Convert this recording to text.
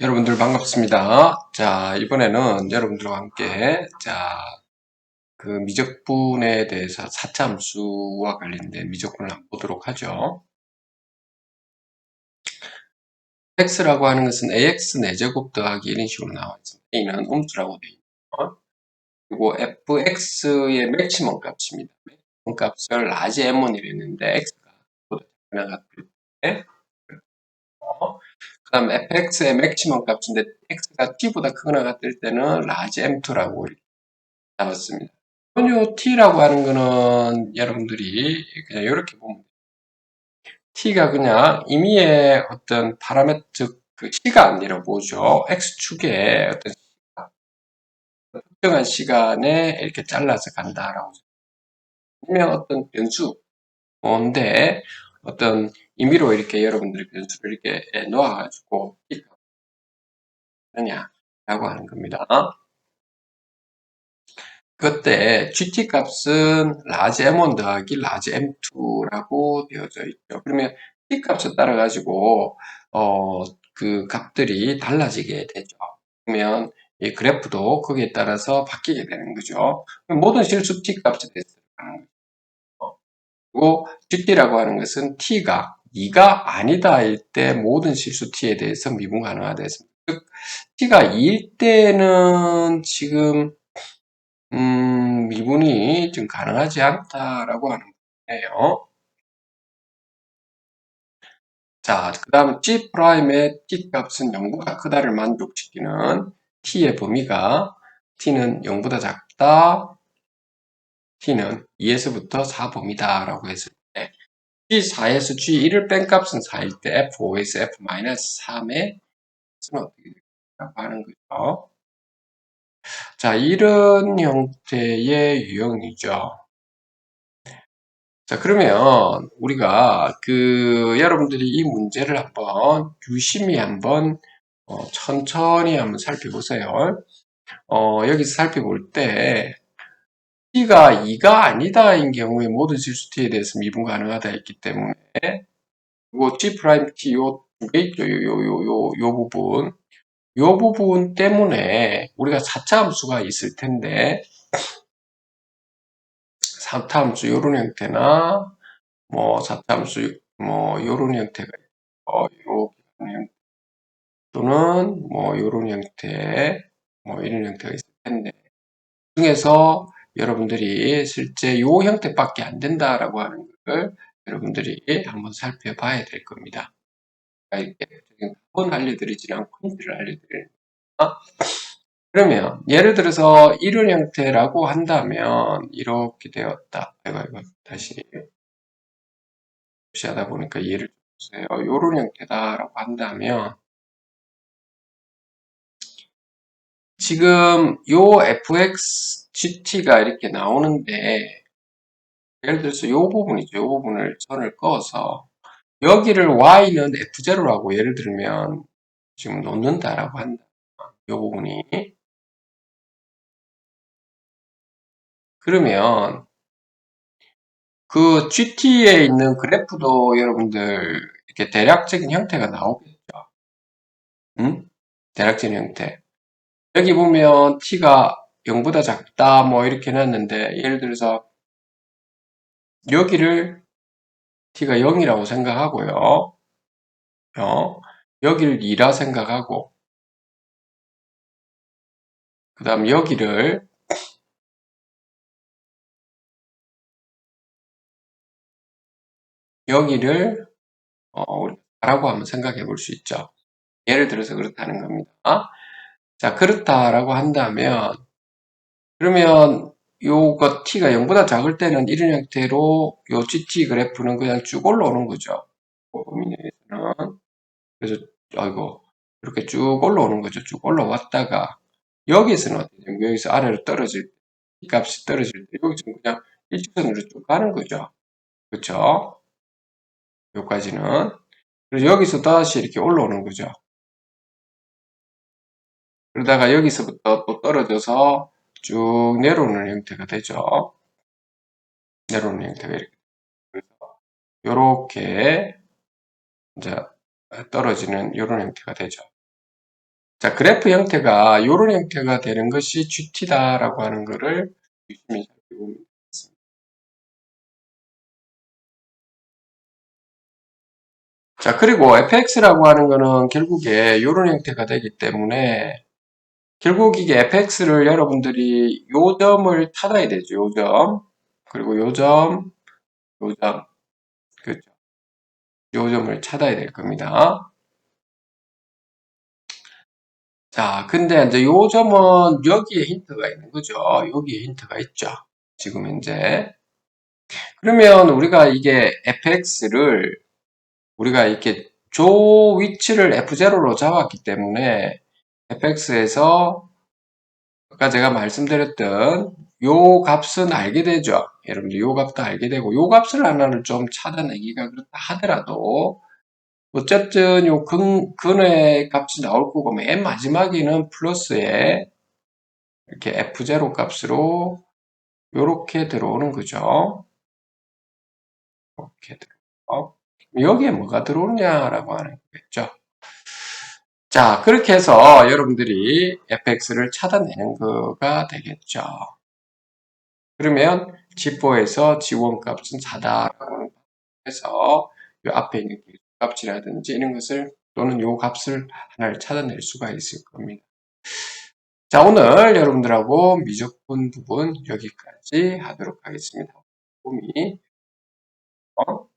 여러분들 반갑습니다. 자, 이번에는 여러분들과 함께, 자, 그 미적분에 대해서 사차함수와 관련된 미적분을 한번 보도록 하죠. x라고 하는 것은 ax 4제곱 더하기 1인 식으로 나와 있습니다. a는 음수라고 되어 있고요. 그리고 fx의 맥시멈 값입니다. 맥시멈 값을 라지 m1이라 했는데 x가 보다 작은 때 그 다음 fx의 맥시멈 값인데 x가 t보다 크거나 같을 때는 라지 m2라고 이렇게 잡았습니다. 요 t라고 하는 거는 여러분들이 그냥 이렇게 보면 돼요. t가 그냥 임의의 어떤 파라메트 그 시간이라고 보죠. x축의 어떤 시간, 특정한 시간에 이렇게 잘라서 간다라고 아니면 어떤 변수인데 어떤 임의로 이렇게 여러분들이 변수를 이렇게 놓아가지고 하느냐라고 하는 겁니다. 그때 GT 값은 라지 M1 더하기 라지 M2라고 되어져 있죠. 그러면 T 값에 따라 가지고 어, 그 값들이 달라지게 되죠. 그러면 이 그래프도 거기에 따라서 바뀌게 되는 거죠. 모든 실수 T 하는 거죠. 그리고 GT라고 하는 것은 T가 2가 아니다 할때 모든 실수 t에 대해서 미분 가능하다 했습니다. 즉 t가 2일 때는 지금 음, 미분이 좀 가능하지 않다라고 하는 거예요. 자, 그 다음 G'의 t 값은 0보다 크다를 만족시키는 t의 범위가 t는 0보다 작다, t는 2에서부터 4 범위다 라고 했을 때 G4에서 G1을 뺀 값은 4일 때 F5에서 F-3의 값은 어떻게 될까라고 하는 거죠. 자, 이런 형태의 유형이죠. 자, 그러면 우리가 그 여러분들이 이 문제를 한번 유심히 한번 어, 천천히 한번 살펴보세요. 어, 여기서 살펴볼 때 t가 2가 아니다인 경우에 모든 실수 t에 대해서 미분 가능하다 했기 때문에 그리고 g 프라임 t 요 두 개 있죠. 요, 요, 요, 요, 요 부분. 요 부분 때문에 우리가 4차 함수가 있을 텐데 4차 함수 요런 형태나 뭐 4차 함수 뭐 요런 형태가 있고 요 또는 뭐 요런 형태 뭐 이런 형태가 있을 텐데 중에서 여러분들이 실제 요 형태밖에 안 된다라고 하는 걸 여러분들이 한번 살펴봐야 될 겁니다. 그러니까 이렇게 답은 알려드리지 않고 힌트를 알려드리는 겁니다. 그러면 예를 들어서 이런 형태라고 한다면 이렇게 되었다. 아이고 아이고 다시 무시하다 보니까 이해를 주세요. 이런 형태다라고 한다면 지금 요 fx GT가 이렇게 나오는데 예를 들어서 이 부분이죠. 이 부분을 선을 꺼서 여기를 y는 f0라고 예를 들면 지금 놓는다라고 한다. 이 부분이 그러면 그 GT에 있는 그래프도 여러분들 이렇게 대략적인 형태가 나오겠죠. 음? 대략적인 형태. 여기 보면 t가 0보다 작다 뭐 이렇게 해놨는데 예를 들어서 여기를 t가 0이라고 생각하고요. 어, 여기를 2라 생각하고 그 다음 여기를 여기를 어, 라고 한번 생각해 볼 수 있죠. 예를 들어서 그렇다는 겁니다. 자 그렇다라고 한다면 그러면 요거 t가 0보다 작을 때는 이런 형태로 요 GT 그래프는 그냥 쭉 올라오는 거죠. 그래서 아이고 이렇게 쭉 올라오는 거죠. 쭉 올라왔다가 여기서는 어떻게 되면 여기서 아래로 떨어질 때, 이 값이 떨어질 때 여기서는 그냥 일직선으로 쭉 가는 거죠. 그렇죠? 여기까지는 그래서 여기서 다시 이렇게 올라오는 거죠. 그러다가 여기서부터 또 떨어져서 쭉 내려오는 형태가 되죠. 내려오는 형태가 이렇게. 이렇게 이제 떨어지는 이런 형태가 되죠. 자, 그래프 형태가 이런 형태가 되는 것이 GT다라고 하는 것을 유심히 살펴보면 되겠습니다. 자, 그리고 fx라고 하는 거는 결국에 이런 형태가 되기 때문에 결국 이게 fx를 여러분들이 요 점을 찾아야 되죠. 요 점. 그리고 요 점, 요 점. 그죠. 요 점을 찾아야 될 겁니다. 자, 근데 이제 요 점은 여기에 힌트가 있는 거죠. 여기에 힌트가 있죠. 지금 현재. 그러면 우리가 이게 fx를 우리가 이렇게 조 위치를 f0로 잡았기 때문에 fx에서 아까 제가 말씀드렸던 요 값은 알게 되죠. 여러분들 요 값도 알게 되고 요 값을 하나를 좀 찾아내기가 그렇다 하더라도 어쨌든 요 근, 근의 값이 나올 거고 맨 마지막에는 플러스에 이렇게 f0 값으로 요렇게 들어오는 거죠. 이렇게 들어. 여기에 뭐가 들어오냐라고 하는 거겠죠. 자, 그렇게 해서 여러분들이 fx를 찾아내는 거가 되겠죠. 그러면 G4에서 G1 값은 4다라고 해서 이 앞에 있는 값이라든지 이런 것을 또는 요 값을 하나를 찾아낼 수가 있을 겁니다. 자, 오늘 여러분들하고 미적분 부분 여기까지 하도록 하겠습니다. 봄이 어?